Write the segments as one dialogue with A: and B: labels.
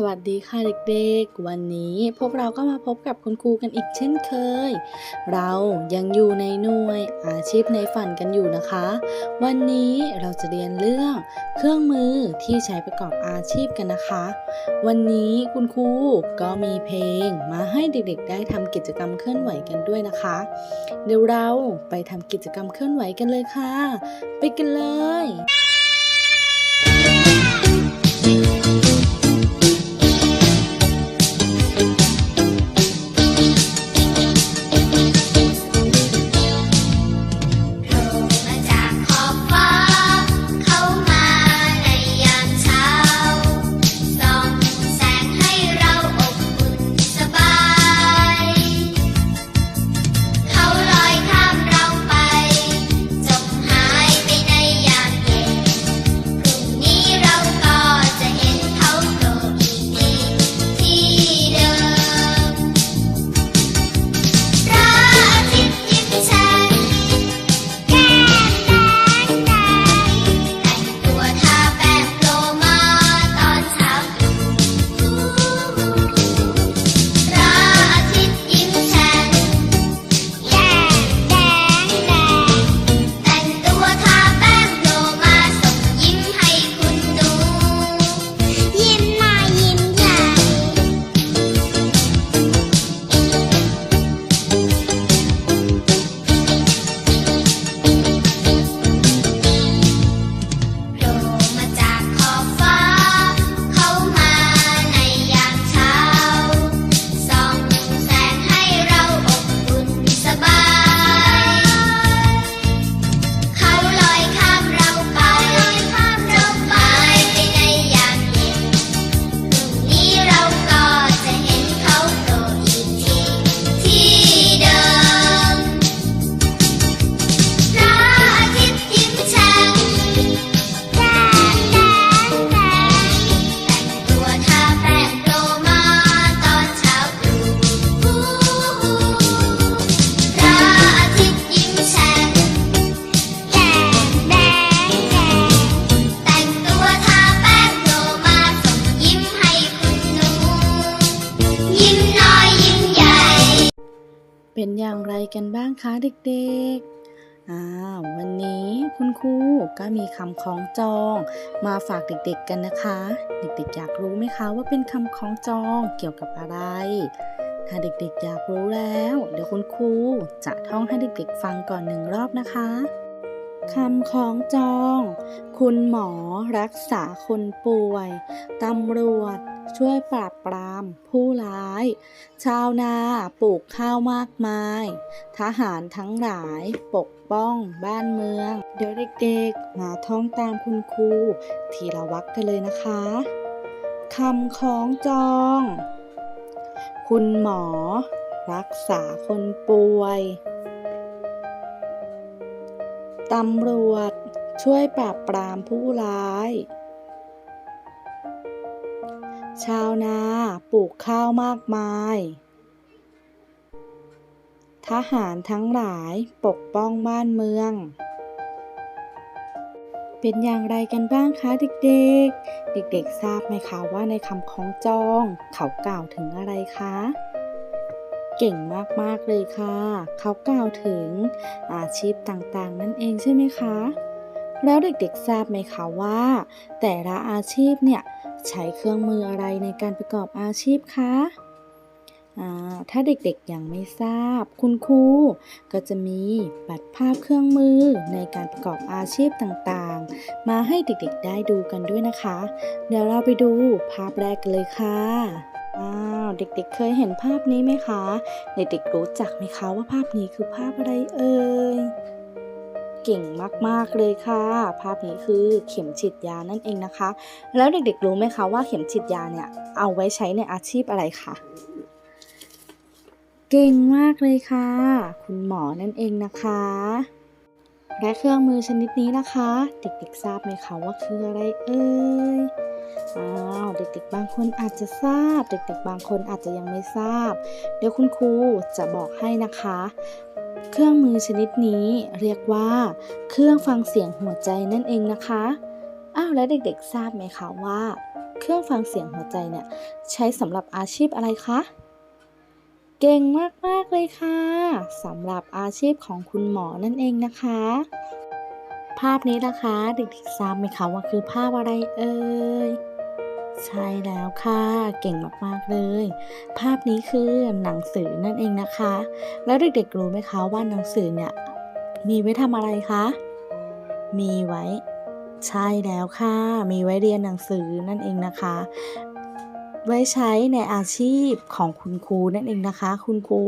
A: สวัสดีค่ะเด็กๆ วันนี้พวกเราก็มาพบกับคุณครูกันอีกเช่นเคย เรายังอยู่ในหน่วยอาชีพในฝันกันอยู่นะคะ วันนี้เราจะเรียนเรื่องเครื่องมือที่ใช้ประกอบอาชีพกันนะคะ วันนี้คุณครูก็มีเพลงมาให้เด็กๆ ได้ทำกิจกรรมเคลื่อนไหวกันด้วยนะคะ เดี๋ยวเราไปทำกิจกรรมเคลื่อนไหวกันเลยค่ะ ไปกันเลย
B: เป็นอย่างไรกัน
A: บ้างคะเด็กๆอ้าววันนี้คุณครูก็มีคำคล้องจองมาฝากเด็กๆกันนะคะ เด็กๆอยากรู้ไหมคะว่าเป็นคำคล้องจองเกี่ยวกับอะไร ถ้าเด็กๆอยากรู้แล้ว เดี๋ยวคุณครูจะท่องให้เด็กๆฟังก่อนหนึ่งรอบนะคะคำคล้องจอง คุณหมอรักษาคนป่วย ตำรวจ ช่วยปราบปรามผู้ร้าย ชาวนาปลูกข้าวมากมาย ทหารทั้งหลายปกป้องบ้านเมือง เดี๋ยวเด็กๆมาท่องตามคุณครูทีละวักกันเลยนะคะคำคล้องจอง คุณหมอ รักษาคนป่วยตำรวจช่วยปราบปรามผู้ร้าย ชาวนาปลูกข้าวมากมาย ทหารทั้งหลายปกป้องบ้านเมือง เป็นอย่างไรกันบ้างคะเด็กๆ เด็กๆทราบไหมคะว่าในคำคล้องจอง เขากล่าวถึงอะไรคะเก่งมาก ๆ เลยค่ะ เขากล่าวถึงอาชีพต่างๆ นั่นเองใช่ไหมคะ แล้วเด็ก ๆ ทราบไหมคะว่า แต่ละอาชีพเนี่ย ใช้เครื่องมืออะไรในการประกอบอาชีพคะถ้าเด็กๆยังไม่ทราบ คุณครูก็จะมีบัตรภาพเครื่องมือในการประกอบอาชีพต่างๆ มาให้เด็กๆได้ดูกันด้วยนะคะ เดี๋ยวเราไปดูภาพแรกกันเลยค่ะอ้าวเด็กๆเคยเห็นภาพนี้ไหมคะ เด็กๆรู้จักไหมคะว่าภาพนี้คือภาพอะไรเอ่ย เก่งมาก ๆ เลยค่ะ ภาพนี้คือเข็มฉีดยานั่นเองนะคะ แล้วเด็กๆรู้ไหมคะว่าเข็มฉีดยาเนี่ยเอาไว้ใช้ในอาชีพอะไรคะเก่งมากเลยค่ะ คุณหมอนั่นเองนะคะ และเครื่องมือชนิดนี้นะคะ เด็กๆทราบไหมคะว่าคืออะไรเอ่ยอ้าวเด็กๆ บางคนอาจจะทราบ เด็กๆ บางคนอาจจะยังไม่ทราบ เดี๋ยวคุณครูจะบอกให้นะคะ เครื่องมือชนิดนี้เรียกว่า เครื่องฟังเสียงหัวใจนั่นเองนะคะอ้าวแล้วเด็กๆ ทราบไหมคะว่า เครื่องฟังเสียงหัวใจเนี่ยใช้สำหรับอาชีพอะไรคะ เก่งมาก ๆ เลยค่ะสำหรับอาชีพของคุณหมอนั่นเองนะคะ ภาพนี้นะคะเด็กๆทราบไหมคะว่าคือภาพอะไรเอ่ยใช่แล้วค่ะ เก่งมากๆเลย ภาพนี้คือหนังสือนั่นเองนะคะ แล้วเด็กๆรู้ไหมคะว่าหนังสือเนี่ยมีไว้ทำอะไรคะ มีไว้ ใช่แล้วค่ะ มีไว้เรียนหนังสือนั่นเองนะคะ ไว้ใช้ในอาชีพของคุณครูนั่นเองนะคะ คุณครู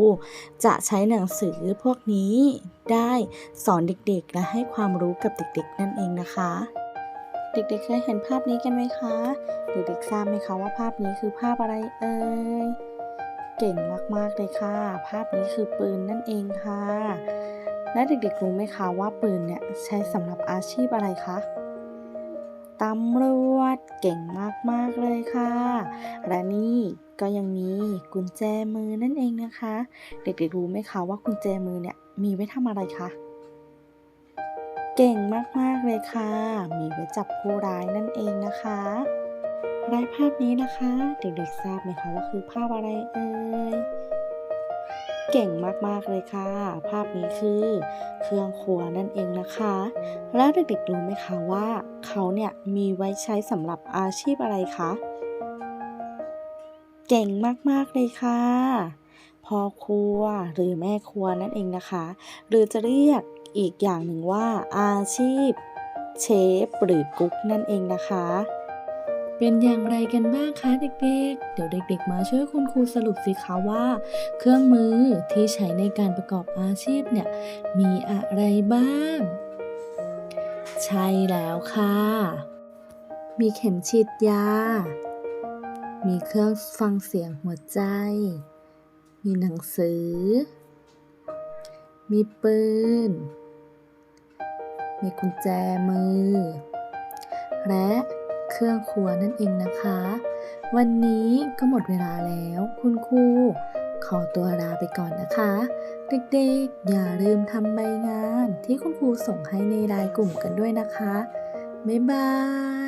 A: จะใช้หนังสือพวกนี้ได้สอนเด็กๆ และให้ความรู้กับเด็กๆ นั่นเองนะคะ เด็กๆ เคยเห็นภาพนี้กันไหมคะ เด็กๆ ทราบไหมคะว่าภาพนี้คือภาพอะไรเอ่ย เก่งมากๆ เลยค่ะ ภาพนี้คือปืนนั่นเองค่ะ และเด็กๆ รู้ไหมคะว่าปืนเนี่ยใช้สำหรับอาชีพอะไรคะ ตำรวจเก่งมากๆเลยค่ะ และนี่ก็ยังมีกุญแจมือนั่นเองนะคะ เด็กๆรู้ไหมคะว่ากุญแจมือเนี่ยมีไว้ทำอะไรคะเก่งมากๆเลยค่ะ มีไว้จับผู้ร้ายนั่นเองนะคะและภาพนี้นะคะ เด็กๆทราบไหมคะว่าคือภาพอะไรเอ่ย เก่งมาก ๆ เลยค่ะ ภาพนี้คือเครื่องครัวนั่นเองนะคะ แล้วเด็กๆรู้ไหมคะว่า เขาเนี่ยมีไว้ใช้สำหรับอาชีพอะไรคะ เก่งมาก ๆ เลยค่ะพ่อครัวหรือแม่ครัวนั่นเองนะคะ หรือจะเรียกอีกอย่างหนึ่งว่าอาชีพเชฟหรือกุ๊กนั่นเองนะคะ เป็นอย่างไรกันบ้างคะเด็กๆ เดี๋ยวเด็กๆ มาช่วยคุณครูสรุปสิคะว่า เครื่องมือที่ใช้ในการประกอบอาชีพเนี่ยมีอะไรบ้าง ใช่แล้วค่ะ มีเข็มฉีดยา มีเครื่องฟังเสียงหัวใจ มีหนังสือ มีปืน มีกุญแจมือ และ เครื่องครัวนั่นเองนะคะ วันนี้ก็หมดเวลาแล้วคุณครูขอตัวลาไปก่อนนะคะ เด็กๆ อย่าลืมทำใบงานที่คุณครูส่งให้ในรายกลุ่มกันด้วยนะคะ บ๊ายบาย